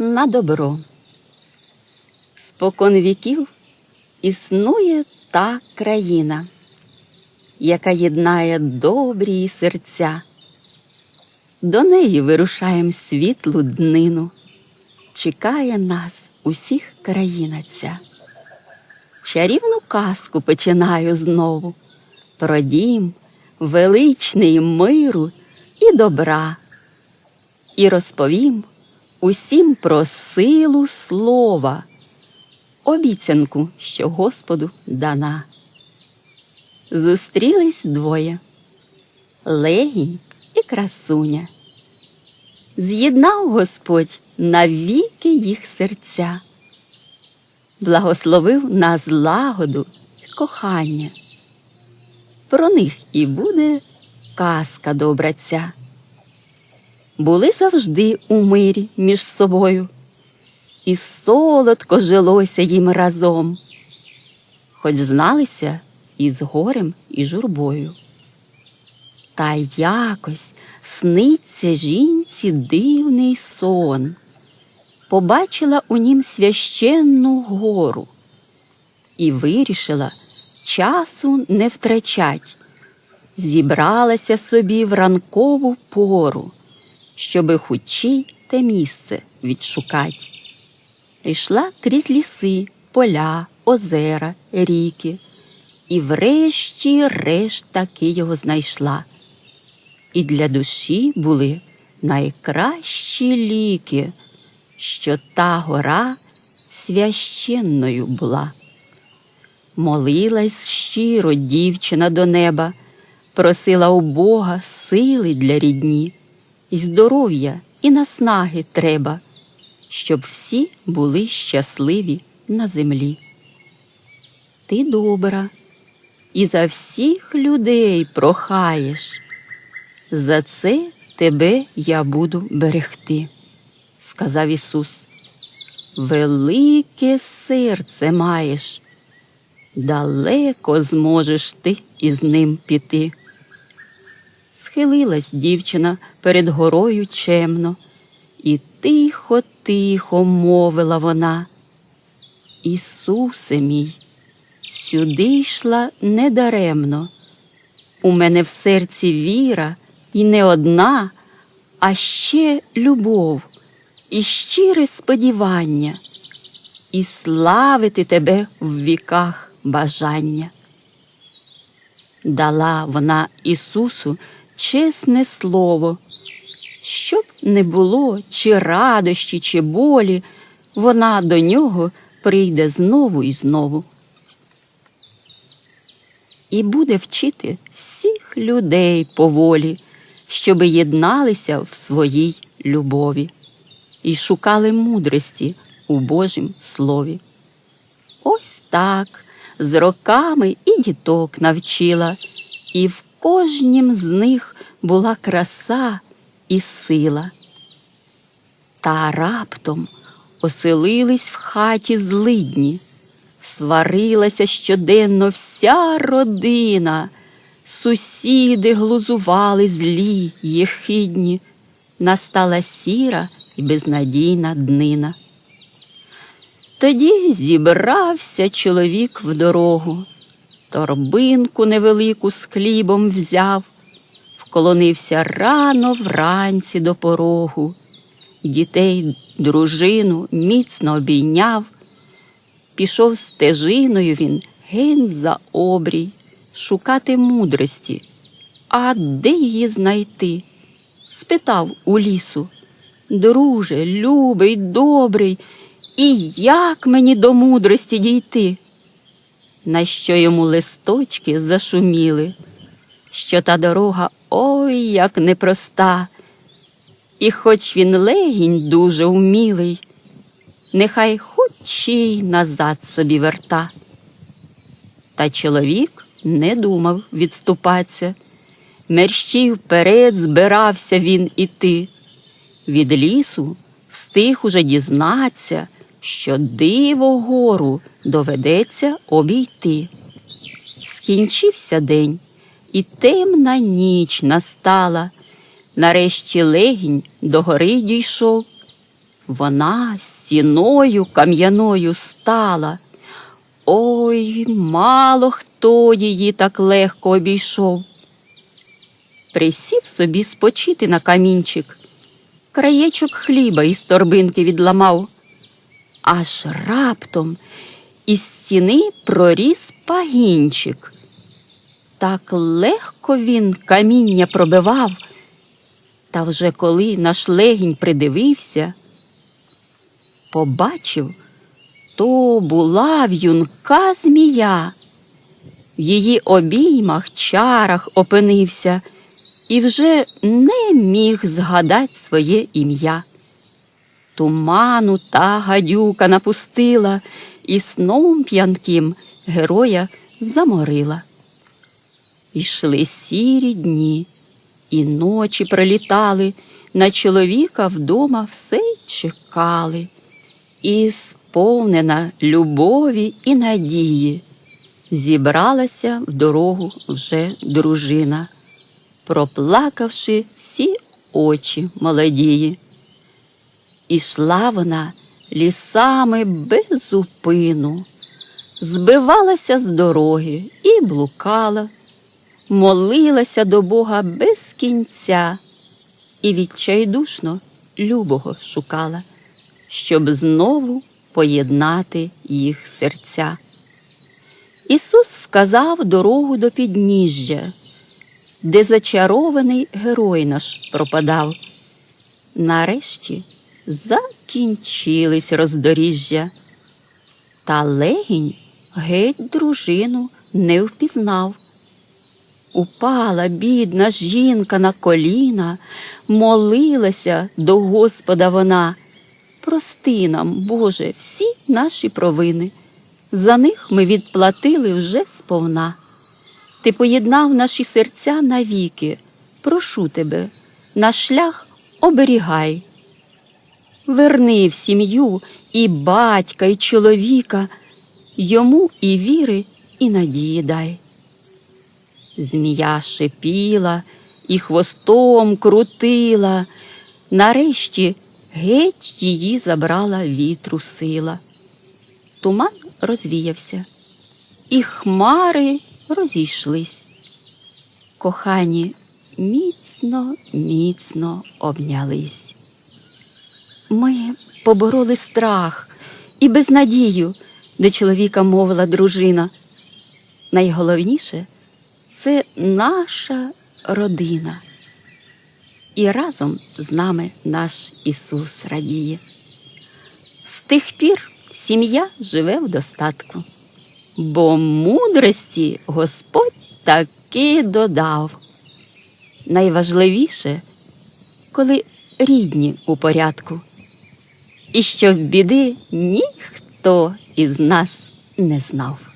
на добро. Спокон віків існує та країна, яка єднає добрі серця. До неї вирушаєм світлу днину. Чекає нас усіх країна ця. Чарівну казку починаю знову про дім величний миру і добра. І розповім усім про силу слова, обіцянку, що Господу дана. Зустрілись двоє легінь і красуня. З'єднав Господь навіки їх серця, благословив на злагоду й кохання. Про них і буде казка добра ця. Були завжди у мирі між собою, і солодко жилося їм разом, хоч зналися і з горем, і журбою. Та якось сниться жінці дивний сон. Побачила у нім священну гору і вирішила часу не втрачать. Зібралася собі в ранкову пору, щоби хучі те місце відшукать. Йшла крізь ліси, поля, озера, ріки, і врешті решт таки його знайшла. І для душі були найкращі ліки, що та гора священною була. Молилась щиро дівчина до неба, просила у Бога сили для рідні, і здоров'я, і наснаги треба, щоб всі були щасливі на землі. Ти добра, і за всіх людей прохаєш. За це тебе я буду берегти, сказав Ісус. Велике серце маєш, далеко зможеш ти із ним піти. Схилилась дівчина перед горою чемно, і тихо, тихо мовила вона. Ісусе мій, сюди йшла недаремно. У мене в серці віра і не одна, а ще любов і щире сподівання, і славити тебе в віках бажання. Дала вона Ісусу чесне слово, щоб не було чи радощі, чи болі, вона до нього прийде знову і знову. І буде вчити всіх людей поволі, щоби єдналися в своїй любові і шукали мудрості у Божім Слові. Ось так з роками і діток навчила, і в кожнім з них була краса і сила. Та раптом оселились в хаті злидні, сварилася щоденно вся родина, сусіди глузували злі, єхидні, настала сіра і безнадійна днина. Тоді зібрався чоловік в дорогу, торбинку невелику з хлібом взяв, вклонився рано вранці до порогу, дітей, дружину міцно обійняв, пішов стежиною він ген за обрій, шукати мудрості. А де її знайти? спитав у лісу. Друже, любий, добрий, і як мені до мудрості дійти? На що йому листочки зашуміли, що та дорога ой як непроста, і хоч він легінь дуже умілий, нехай хоч і назад собі верта. Та чоловік не думав відступатися, мерщій вперед збирався він іти. Від лісу встиг уже дізнаться, що диво гору доведеться обійти. Скінчився день, і темна ніч настала. Нарешті легінь до гори дійшов. Вона стіною кам'яною стала. Ой, мало хто її так легко обійшов. Присів собі спочити на камінчик, краєчок хліба із торбинки відламав, аж раптом із стіни проріс пагінчик. Так легко він каміння пробивав, та вже коли наш легінь придивився, побачив, то була в'юнка змія. В її обіймах, чарах опинився і вже не міг згадать своє ім'я. Туману та гадюка напустила і сном п'янким героя заморила. Ішли сірі дні, і ночі прилітали, на чоловіка вдома все й чекали, і сповнена любові і надії, зібралася в дорогу вже дружина, проплакавши всі очі молодії. Ішла вона лісами без зупину, збивалася з дороги і блукала, молилася до Бога без кінця і відчайдушно любого шукала, щоб знову поєднати їх серця. Ісус вказав дорогу до підніжжя, де зачарований герой наш пропадав. Нарешті закінчились роздоріжжя, та легінь геть дружину не впізнав. Упала бідна жінка на коліна, молилася до Господа вона. Прости нам, Боже, всі наші провини. За них ми відплатили вже сповна. Ти поєднав наші серця навіки. Прошу тебе, наш шлях оберігай. Верни в сім'ю і батька, і чоловіка, йому і віри, і надії дай. Змія шипіла і хвостом крутила. Нарешті геть її забрала вітру сила. Туман розвіявся, і хмари розійшлись. Кохані міцно, міцно обнялись. Ми побороли страх і безнадію, до чоловіка мовила дружина. Найголовніше це наша родина. І разом з нами наш Ісус радіє. З тих пір сім'я живе в достатку, бо мудрості Господь таки додав. Найважливіше, коли рідні у порядку, і щоб біди ніхто із нас не знав.